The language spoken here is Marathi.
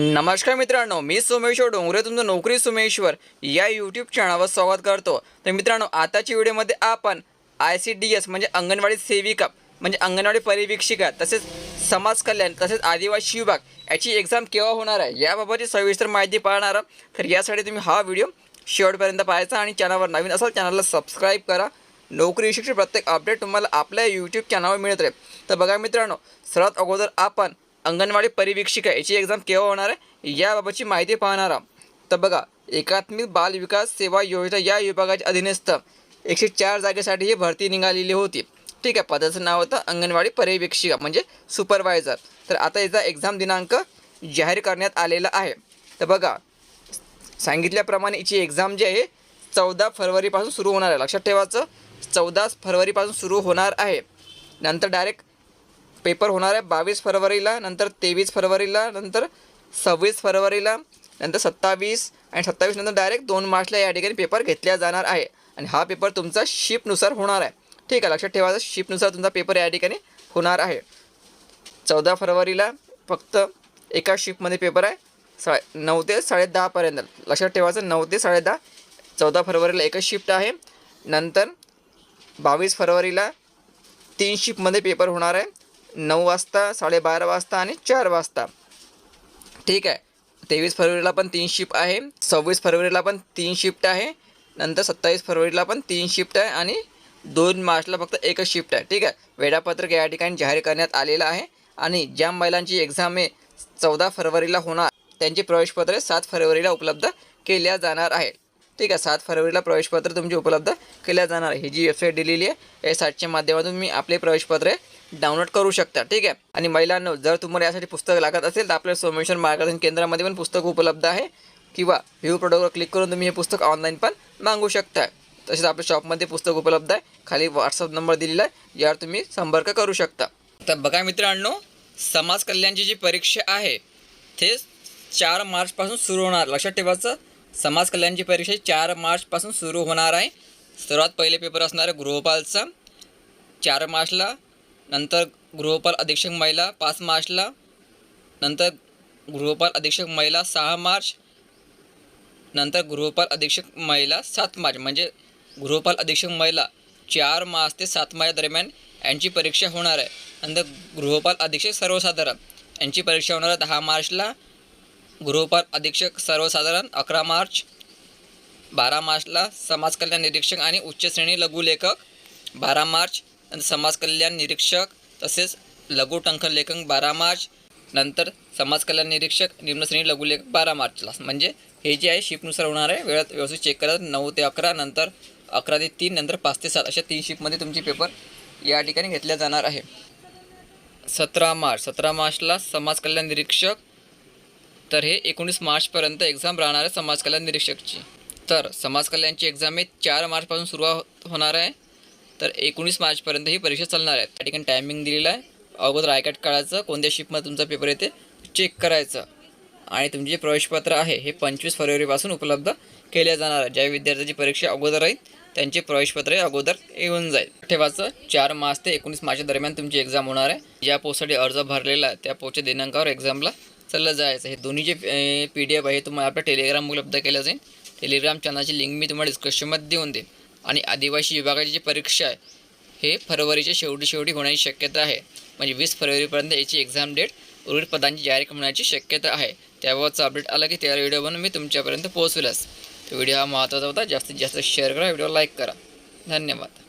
नमस्कार मित्रांनो मी सोमेश्वर डोंगरे तुमचं नोकरी सोमेश्वर या यूट्यूब चॅनलवर स्वागत करतो. तर मित्रांनो आताच्या व्हिडिओमध्ये आपण आय सी डी एस म्हणजे अंगणवाडी सेविका म्हणजे अंगणवाडी परिवीक्षिका तसेच समाज कल्याण तसेच आदिवासी विभाग याची एक्झाम केव्हा होणार आहे याबाबतची सविस्तर माहिती पाहणार तर यासाठी तुम्ही हा व्हिडिओ शेवटपर्यंत पाहायचा आणि चॅनलवर नवीन असाल चॅनलला सबस्क्राईब करा. नोकरी विषयीचे प्रत्येक अपडेट तुम्हाला आपल्या यूट्यूब चॅनलवर मिळत राहील. तर बघा मित्रांनो सर्वात अगोदर आपण अंगणवाडी परिवीक्षिका याची एक्झाम केव्हा होणार आहे? याबाबतची माहिती पाहणार आहोत. तर बघा एकात्मिक बाल विकास सेवा योजना या विभागाच्या अधीनस्थ एकशे चार जागेसाठी ही भरती निघालेली होती. ठीक आहे पदाचं नाव होतं अंगणवाडी पर्यवेक्षिका म्हणजे सुपरवायझर तर आता याचा एक्झाम दिनांक जाहीर करण्यात आलेला आहे. तर बघा सांगितल्याप्रमाणे याची एक्झाम जी आहे चौदा फरवरीपासून सुरू होणार आहे. लक्षात ठेवायचं चौदा फरवरीपासून सुरू होणार आहे. नंतर डायरेक्ट पेपर होणार आहे बावीस फरवरीला नंतर तेवीस फरवरीला नंतर सव्वीस फरवरीला नंतर सत्तावीस आणि सत्तावीस नंतर डायरेक्ट दोन मार्चला या ठिकाणी पेपर घेतला जाणार आहे. आणि हा पेपर तुमचा शिपनुसार होणार आहे. ठीक आहे लक्षात ठेवायचं शिपनुसार तुमचा पेपर या ठिकाणी होणार आहे. चौदा फरवरीला फक्त एका शिफ्टमध्ये पेपर आहे. सा नऊ ते साडेदहापर्यंत लक्षात ठेवायचं नऊ ते साडेदहा चौदा फरवरीला एकच शिफ्ट आहे. नंतर बावीस फरवरीला तीन शिफ्टमध्ये पेपर होणार आहे. नऊ वाजता साडेबारा वाजता आणि चार वाजता. ठीक आहे. तेवीस फरवरीला पण तीन शिफ्ट आहे. सव्वीस फरवरीला पण तीन शिफ्ट आहे. नंतर सत्तावीस फरवरीला पण तीन शिफ्ट आहे आणि दोन मार्चला फक्त एकच शिफ्ट आहे. ठीक आहे. वेळापत्रक या ठिकाणी जाहीर करण्यात आलेलं आहे. आणि ज्या महिलांची एक्झाम आहे चौदा फरवरीला होणार त्यांची प्रवेशपत्रे सात फरवरीला उपलब्ध केल्या जाणार आहे ठीक आहे. सात फरवरीला प्रवेशपत्र तुमची उपलब्ध केल्या जाणार आहे ही जी वेबसाईट दिलेली आहे या साईटच्या माध्यमातून मी आपले प्रवेशपत्रे डाउनलोड करू शकता ठीक आहे? आणि महिलांनो जर तुम्हाला यासाठी पुस्तक लागत असेल तर आपल्या सोमेश्वर मार्गदर्शन केंद्रामध्ये पण पुस्तक उपलब्ध आहे. किंवा व्ह्यू प्रोडक्टवर क्लिक करून तुम्ही हे पुस्तक ऑनलाईन पण मागू शकता. तसेच आपल्या शॉपमध्ये पुस्तक उपलब्ध आहे. खाली व्हॉट्सअप नंबर दिलेला आहे. यावर तुम्ही संपर्क करू शकता. तर बघा मित्रांनो समाज कल्याणची जी परीक्षा आहे ते चार मार्चपासून सुरू होणार. लक्षात ठेवायचं समाज कल्याणची परीक्षा चार मार्चपासून सुरू होणार आहे. सर्वात पहिले पेपर असणार आहे गृहपालचा. चार मार्चला नंतर गृहपाल अधीक्षक महिला पाच मार्चला नंतर गृहपाल अधीक्षक महिला सहा मार्च नंतर गृहपाल अधीक्षक महिला सात मार्च. म्हणजे गृहपाल अधीक्षक महिला चार मार्च ते सात मार्च दरम्यान यांची परीक्षा होणार आहे. नंतर गृहपाल अधीक्षक सर्वसाधारण यांची परीक्षा होणार आहे दहा मार्चला. गृहपाल अधीक्षक सर्वसाधारण अकरा मार्च बारा मार्चला समाज कल्याण निरीक्षक आणि उच्च श्रेणी लघुलेखक बारा मार्च समाज कल्याण निरीक्षक तसेच लघु लेखक बारा मार्च नंतर समाज कल्याण निरीक्षक निम्नश्रेणी लघुलेखक बारा मार्चला म्हणजे हे जे आहे शिफ्टनुसार होणार आहे. वेळात व्यवस्थित चेक करा. नऊ ते अकरा नंतर अकरा ते तीन नंतर पाच ते सात अशा तीन शिफ्टमध्ये तुमचे पेपर या ठिकाणी घेतल्या जाणार आहे. सतरा मार्च. सतरा मार्चला समाज कल्याण निरीक्षक. तर हे एकोणीस मार्चपर्यंत एक्झाम राहणार आहे समाज कल्याण निरीक्षकची. तर समाज कल्याणची एक्झाम हे चार मार्चपासून सुरुवात होणार आहे. तर एकोणीस मार्चपर्यंत ही परीक्षा चालणार आहे. त्या ठिकाणी टायमिंग दिलेला आहे. अगोदर आयकॅट काढायचं कोणत्या शिफ्टमध्ये तुमचा पेपर येते चेक करायचं. आणि तुमचे जे प्रवेशपत्र आहे हे पंचवीस फरवरीपासून उपलब्ध केले जाणार आहे. ज्या विद्यार्थ्याची परीक्षा अगोदर राहील त्यांचे प्रवेशपत्र अगोदर येऊन जाईल. ठेवाचं चार मार्च ते एकोणीस मार्च दरम्यान तुमची एक्झाम होणार आहे. ज्या पोस्टसाठी अर्ज भरलेला आहे त्या पोस्टच्या दिनांकावर एक्झामला चाललं जायचं हे दोन्ही जे पी डी एफ आहे तुम्हाला आपल्या टेलिग्राम उपलब्ध केलं जाईल. टेलिग्राम चॅनलची लिंक मी तुम्हाला डिस्क्रिप्शनमध्ये देऊन देईन. आणि आदिवासी विभागाची जी परीक्षा आहे हे फरवरीच्या शेवटी शेवटी होण्याची शक्यता आहे. म्हणजे वीस फरवरीपर्यंत याची एक्झाम डेट उर्वरित पदांची जाहीर होण्याची शक्यता आहे. त्याबाबतचा अपडेट आला की त्या व्हिडिओ बनवून मी तुमच्यापर्यंत पोहोचविलास व्हिडिओ हा महत्त्वाचा होता. जास्तीत जास्त शेअर करा. व्हिडिओ लाईक करा. धन्यवाद.